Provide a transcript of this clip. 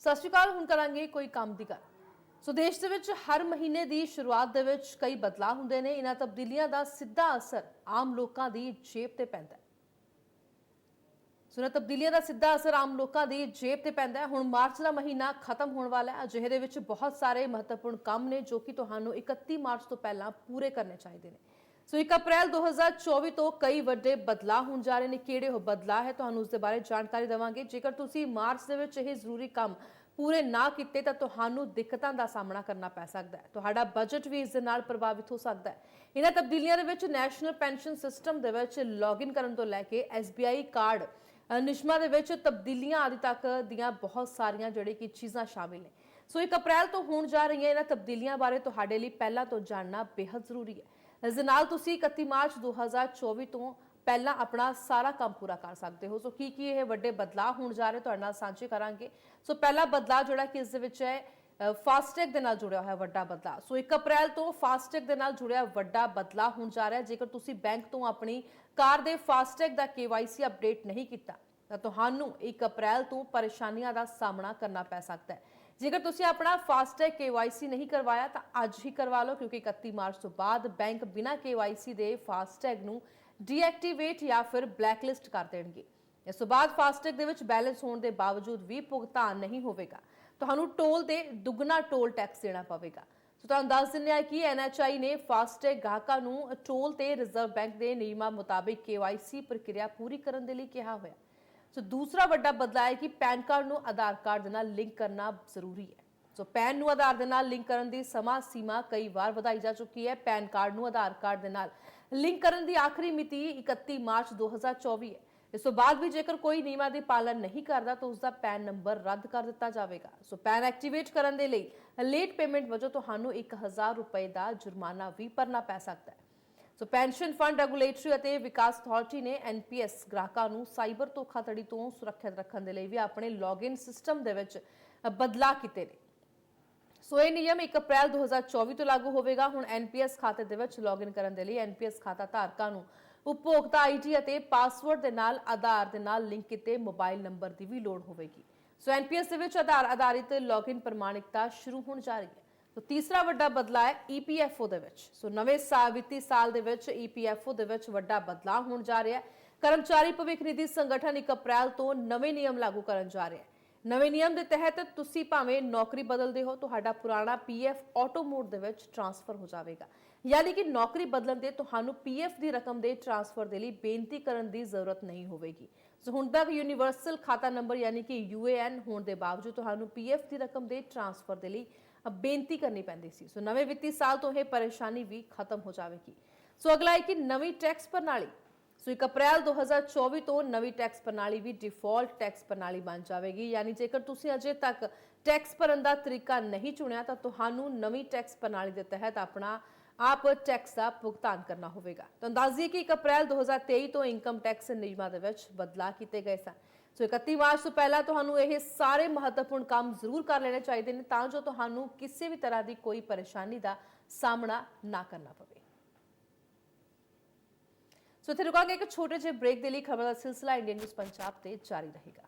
ਸਤਿ ਸ਼੍ਰੀ ਅਕਾਲ, ਹੁਣ ਕਰਾਂਗੇ ਕੋਈ ਕੰਮ ਦੀ ਗੱਲ। ਸੋ ਦੇਸ਼ ਦੇ ਵਿੱਚ ਹਰ ਮਹੀਨੇ ਦੀ ਸ਼ੁਰੂਆਤ ਦੇ ਵਿੱਚ ਕਈ ਬਦਲਾਅ ਹੁੰਦੇ ਨੇ। ਇਹਨਾਂ ਤਬਦੀਲੀਆਂ ਦਾ ਸਿੱਧਾ ਅਸਰ ਆਮ ਲੋਕਾਂ ਦੀ ਜੇਬ ਤੇ ਪੈਂਦਾ ਹੈ। ਸੋ ਇਹਨਾਂ ਤਬਦੀਲੀਆਂ ਦਾ ਸਿੱਧਾ ਅਸਰ ਆਮ ਲੋਕਾਂ ਦੀ ਜੇਬ ਤੇ ਪੈਂਦਾ ਹੈ। ਹੁਣ ਮਾਰਚ ਦਾ ਮਹੀਨਾ ਖਤਮ ਹੋਣ ਵਾਲਾ ਹੈ। ਅਜਿਹੇ ਦੇ ਵਿੱਚ ਬਹੁਤ ਸਾਰੇ ਮਹੱਤਵਪੂਰਨ ਕੰਮ ਨੇ ਜੋ ਕਿ ਤੁਹਾਨੂੰ 31 ਮਾਰਚ ਤੋਂ ਪਹਿਲਾਂ ਪੂਰੇ ਕਰਨੇ ਚਾਹੀਦੇ ਨੇ। ਸੋ 1 ਅਪ੍ਰੈਲ 2024 ਤੋਂ ਕਈ ਵੱਡੇ ਬਦਲਾਅ ਹੋਣ ਜਾ ਰਹੇ ਨੇ। ਕਿਹੜੇ ਉਹ ਬਦਲਾਅ ਹੈ? ਤੁਹਾਨੂੰ ਉਸ ਦੇ ਬਾਰੇ ਜਾਣਕਾਰੀ ਦੇਵਾਂਗੇ। ਜੇਕਰ ਤੁਸੀਂ ਮਾਰਚ ਦੇ ਵਿੱਚ ਇਹ ਜ਼ਰੂਰੀ ਕੰਮ ਪੂਰੇ ਨਾ ਕੀਤੇ, ਤਾਂ ਤੁਹਾਨੂੰ ਦਿੱਕਤਾਂ ਦਾ ਸਾਹਮਣਾ ਕਰਨਾ ਪੈ ਸਕਦਾ ਹੈ। ਤੁਹਾਡਾ ਬਜਟ ਵੀ ਇਸ ਦੇ ਨਾਲ ਪ੍ਰਭਾਵਿਤ ਹੋ ਸਕਦਾ ਹੈ। ਇਹਨਾਂ ਤਬਦੀਲੀਆਂ ਦੇ ਵਿੱਚ ਨੈਸ਼ਨਲ ਪੈਨਸ਼ਨ ਸਿਸਟਮ ਦੇ ਵਿੱਚ ਲੌਗਇਨ ਕਰਨ ਤੋਂ ਲੈ ਕੇ SBI ਕਾਰਡ ਨਿਸ਼ਮਾ ਦੇ ਵਿੱਚ ਤਬਦੀਲੀਆਂ ਆਦਿ ਤੱਕ ਦੀਆਂ ਬਹੁਤ ਸਾਰੀਆਂ ਜਿਹੜੇ ਕਿ ਚੀਜ਼ਾਂ ਸ਼ਾਮਿਲ ਨੇ। ਸੋ 1 ਅਪ੍ਰੈਲ ਤੋਂ ਹੋਣ ਜਾ ਰਹੀਆਂ ਇਹਨਾਂ ਤਬਦੀਲੀਆਂ ਬਾਰੇ ਤੁਹਾਡੇ ਲਈ ਪਹਿਲਾਂ ਤੋਂ ਜਾਣਨਾ ਬੇहद ਜ਼ਰੂਰੀ ਹੈ। ਇਸ ਦੇ ਨਾਲ ਤੁਸੀਂ 31 ਮਾਰਚ 2024 ਤੋਂ ਪਹਿਲਾਂ ਆਪਣਾ ਸਾਰਾ ਕੰਮ ਪੂਰਾ ਕਰ ਸਕਦੇ ਹੋ। ਸੋ ਕੀ ਕੀ ਇਹ ਵੱਡੇ ਬਦਲਾਅ ਹੋਣ ਜਾ ਰਹੇ, ਤੁਹਾਡੇ ਨਾਲ ਸਾਂਝੇ ਕਰਾਂਗੇ। ਸੋ ਪਹਿਲਾ ਬਦਲਾਅ ਜਿਹੜਾ ਕਿ ਇਸ ਦੇ ਵਿੱਚ ਹੈ ਫਾਸਟੈਗ ਦੇ ਨਾਲ ਜੁੜਿਆ ਹੋਇਆ ਵੱਡਾ ਬਦਲਾਅ। ਸੋ 1 ਅਪ੍ਰੈਲ ਤੋਂ ਫਾਸਟੈਗ ਦੇ ਨਾਲ ਜੁੜਿਆ ਵੱਡਾ ਬਦਲਾਅ ਹੋਣ ਜਾ ਰਿਹਾ। ਜੇਕਰ ਤੁਸੀਂ ਬੈਂਕ ਤੋਂ ਆਪਣੀ ਕਾਰ ਦੇ ਫਾਸਟੈਗ ਦਾ KYC ਅਪਡੇਟ ਨਹੀਂ ਕੀਤਾ, ਤਾਂ ਤੁਹਾਨੂੰ 1 ਅਪ੍ਰੈਲ ਤੋਂ ਪਰੇਸ਼ਾਨੀਆਂ ਦਾ ਸਾਹਮਣਾ ਕਰਨਾ ਪੈ ਸਕਦਾ ਹੈ। ਜੇਕਰ ਤੁਸੀਂ ਆਪਣਾ ਫਾਸਟੈਗ KYC ਨਹੀਂ ਕਰਵਾਇਆ, ਤਾਂ ਅੱਜ ਹੀ ਕਰਵਾ ਲਓ, ਕਿਉਂਕਿ 31 ਮਾਰਚ ਤੋਂ ਬਾਅਦ ਬੈਂਕ ਬਿਨਾਂ KYC ਦੇ ਫਾਸਟੈਗ ਨੂੰ ਡੀਐਕਟੀਵੇਟ ਜਾਂ ਫਿਰ ਬਲੈਕਲਿਸਟ ਕਰ ਦੇਣਗੇ। ਇਸ ਤੋਂ ਬਾਅਦ ਫਾਸਟੈਗ ਦੇ ਵਿੱਚ ਬੈਲੈਂਸ ਹੋਣ ਦੇ ਬਾਵਜੂਦ ਵੀ ਭੁਗਤਾਨ ਨਹੀਂ ਹੋਵੇਗਾ। ਤੁਹਾਨੂੰ ਟੋਲ ਦੇ ਦੁੱਗਣਾ ਟੋਲ ਟੈਕਸ ਦੇਣਾ ਪਵੇਗਾ। ਸੋ ਤੁਹਾਨੂੰ ਦੱਸ ਦਿੰਦੇ ਹਾਂ ਕਿ ਐਨਐਚਆਈ ਨੇ ਫਾਸਟੈਗ ਗਾਹਕਾਂ ਨੂੰ ਟੋਲ ਤੇ ਰਿਜ਼ਰਵ ਬੈਂਕ ਦੇ ਨਿਯਮਾਂ ਮੁਤਾਬਿਕ KYC ਪ੍ਰਕਿਰਿਆ ਪੂਰੀ ਕਰਨ ਦੇ ਲਈ ਕਿਹਾ ਹੋਇਆ। ਸੋ ਦੂਸਰਾ ਵੱਡਾ ਬਦਲਾਅ ਹੈ ਕਿ ਪੈਨ ਕਾਰਡ ਨੂੰ ਆਧਾਰ ਕਾਰਡ ਦੇ ਨਾਲ ਲਿੰਕ ਕਰਨਾ ਜ਼ਰੂਰੀ ਹੈ ਸੋ ਪੈਨ ਨੂੰ ਆਧਾਰ ਦੇ ਨਾਲ ਲਿੰਕ ਕਰਨ ਦੀ ਸਮਾਂ ਸੀਮਾ ਕਈ ਵਾਰ ਵਧਾਈ ਜਾ ਚੁੱਕੀ ਹੈ ਪੈਨ ਕਾਰਡ ਨੂੰ ਆਧਾਰ ਕਾਰਡ ਦੇ ਨਾਲ ਲਿੰਕ ਕਰਨ ਦੀ ਆਖਰੀ ਮਿਤੀ 31 ਮਾਰਚ 2024 ਹੈ ਇਸ ਤੋਂ ਬਾਅਦ ਵੀ ਜੇਕਰ ਕੋਈ ਨਿਯਮਾਂ ਦੀ ਪਾਲਣ ਨਹੀਂ ਕਰਦਾ ਤਾਂ ਉਸ ਦਾ ਪੈਨ ਨੰਬਰ ਰੱਦ ਕਰ ਦਿੱਤਾ ਜਾਵੇਗਾ ਸੋ ਪੈਨ ਐਕਟੀਵੇਟ ਕਰਨ ਦੇ ਲਈ ਲੇਟ ਪੇਮੈਂਟ ਵਜੋਂ ਤੁਹਾਨੂੰ 1000 ਰੁਪਏ ਦਾ ਜੁਰਮਾਨਾ ਵੀ ਭਰਨਾ ਪੈ ਸਕਦਾ ਹੈ ਸੋ ਪੈਨਸ਼ਨ ਫੰਡ ਰੈਗੂਲੇਟਰੀ ਅਤੇ ਵਿਕਾਸ ਅਥਾਰਟੀ ਨੇ ਐਨਪੀਐਸ ਗ੍ਰਾਹਕਾਂ ਨੂੰ ਸਾਈਬਰ ਧੋਖਾਧੜੀ ਤੋਂ ਸੁਰੱਖਿਅਤ ਰੱਖਣ ਦੇ ਲਈ ਵੀ ਆਪਣੇ ਲੌਗਇਨ ਸਿਸਟਮ ਦੇ ਵਿੱਚ ਬਦਲਾਅ ਕੀਤੇ ਨੇ। ਸੋ ਇਹ ਨਿਯਮ 1 ਅਪ੍ਰੈਲ 2024 ਤੋਂ ਲਾਗੂ ਹੋਵੇਗਾ। ਹੁਣ ਐਨਪੀਐਸ ਖਾਤੇ ਦੇ ਵਿੱਚ ਲੌਗਇਨ ਕਰਨ ਦੇ ਲਈ ਐਨਪੀਐਸ ਖਾਤਾ ਧਾਰਕਾਂ ਨੂੰ ਉਪਭੋਗਤਾ ਆਈਡੀ ਅਤੇ ਪਾਸਵਰਡ ਦੇ ਨਾਲ ਆਧਾਰ ਦੇ ਨਾਲ ਲਿੰਕ ਕੀਤੇ ਮੋਬਾਈਲ ਨੰਬਰ ਦੀ ਵੀ ਲੋੜ ਹੋਵੇਗੀ। ਸੋ ਐਨਪੀਐਸ ਦੇ ਵਿੱਚ ਆਧਾਰ ਆਧਾਰਿਤ ਲੌਗਇਨ ਪ੍ਰਮਾਣਿਕਤਾ ਸ਼ੁਰੂ ਹੋਣ ਜਾ ਰਹੀ ਹੈ। ਸੋ ਤੀਸਰਾ ਵੱਡਾ ਬਦਲਾਅ ਹੈ ਈਪੀਐਫਓ ਦੇ ਵਿੱਚ ਸੋ ਨਵੇਂ ਸਾਲ ਵਿੱਤੀ ਸਾਲ ਦੇ ਵਿੱਚ ਈਪੀਐਫਓ ਦੇ ਵਿੱਚ ਵੱਡਾ ਬਦਲਾਅ ਹੋਣ ਜਾ ਰਿਹਾ ਹੈ ਕਰਮਚਾਰੀ ਭਵਿੱਖ ਨਿਧੀ ਸੰਗਠਨ 1 ਅਪ੍ਰੈਲ ਤੋਂ ਨਵੇਂ ਨਿਯਮ ਲਾਗੂ ਕਰਨ ਜਾ ਰਿਹਾ ਹੈ ਨਵੇਂ ਨਿਯਮ ਦੇ ਤਹਿਤ ਤੁਸੀਂ ਭਾਵੇਂ ਨੌਕਰੀ ਬਦਲਦੇ ਹੋ ਤੁਹਾਡਾ ਪੁਰਾਣਾ ਪੀਐਫ ਆਟੋ ਮੋਡ ਦੇ ਵਿੱਚ ਟ੍ਰਾਂਸਫਰ ਹੋ ਜਾਵੇਗਾ ਯਾਨੀ ਕਿ ਨੌਕਰੀ ਬਦਲਣ ਦੇ ਤੁਹਾਨੂੰ ਪੀਐਫ ਦੀ ਰਕਮ ਦੇ ਟ੍ਰਾਂਸਫਰ ਦੇ ਲਈ ਬੇਨਤੀ ਕਰਨ ਦੀ ਜ਼ਰੂਰਤ ਨਹੀਂ ਹੋਵੇਗੀ ਸੋ ਹੁਣ ਤੱਕ ਯੂਨੀਵਰਸਲ ਖਾਤਾ ਨੰਬਰ ਯਾਨੀ ਕਿ ਯੂਏਐਨ ਹੋਣ ਦੇ ਬਾਵਜੂਦ ਤੁਹਾਨੂੰ ਪੀਐਫ ਦੀ ਰਕਮ ਦੇ ਟ੍ਰਾਂਸਫਰ ਦੇ ਲਈ ਬੇਨਤੀ ਕਰਨੀ ਪੈਂਦੀ ਸੀ ਸੋ ਨਵੇਂ ਵਿੱਤੀ ਸਾਲ ਤੋਂ ਇਹ ਪਰੇਸ਼ਾਨੀ ਵੀ ਖਤਮ ਹੋ ਜਾਵੇਗੀ ਸੋ ਅਗਲਾ ਹੈ ਕਿ ਨਵੀਂ ਟੈਕਸ ਪ੍ਰਣਾਲੀ ਸੋ 1 ਅਪ੍ਰੈਲ 2024 ਤੋਂ ਨਵੀਂ ਟੈਕਸ ਪ੍ਰਣਾਲੀ ਵੀ ਡਿਫਾਲਟ ਟੈਕਸ ਪ੍ਰਣਾਲੀ ਬਣ ਜਾਵੇਗੀ ਯਾਨੀ ਜੇਕਰ ਤੁਸੀਂ ਅਜੇ ਤੱਕ ਟੈਕਸ ਭਰਨ ਦਾ ਤਰੀਕਾ ਨਹੀਂ ਚੁਣਿਆ ਤਾਂ ਤੁਹਾਨੂੰ ਨਵੀਂ ਟੈਕਸ ਪ੍ਰਣਾਲੀ ਦੇ ਤਹਿਤ ਆਪਣਾ ਆਪ ਟੈਕਸ ਦਾ ਭੁਗਤਾਨ ਕਰਨਾ ਹੋਵੇਗਾ ਤਾਂ ਅੰਦਾਜ਼ੀਏ ਕਿ 1 ਅਪ੍ਰੈਲ 2023 ਤੋਂ ਇਨਕਮ ਟੈਕਸ ਨਿਯਮਾਂ ਦੇ ਵਿੱਚ ਬਦਲਾਅ ਕੀਤੇ ਗਏ ਸਨ ਸੋ 31 ਮਾਰਚ ਤੋਂ ਪਹਿਲਾਂ ਤੁਹਾਨੂੰ ਇਹ ਸਾਰੇ ਮਹੱਤਵਪੂਰਨ ਕੰਮ ਜ਼ਰੂਰ ਕਰ ਲੈਣੇ ਚਾਹੀਦੇ ਨੇ, ਤਾਂ ਜੋ ਤੁਹਾਨੂੰ ਕਿਸੇ ਵੀ ਤਰ੍ਹਾਂ ਦੀ ਕੋਈ ਪਰੇਸ਼ਾਨੀ ਦਾ ਸਾਹਮਣਾ ਨਾ ਕਰਨਾ ਪਵੇ। ਸੋ ਇੱਥੇ ਰੁਕਾਂਗੇ ਇੱਕ ਛੋਟੇ ਜਿਹੇ ਬ੍ਰੇਕ ਦੇ ਲਈ, ਖਬਰ ਦਾ ਸਿਲਸਿਲਾ ਇੰਡੀਅਨ ਨਿਊਜ਼ ਪੰਜਾਬ ਤੇ ਜਾਰੀ ਰਹੇਗਾ।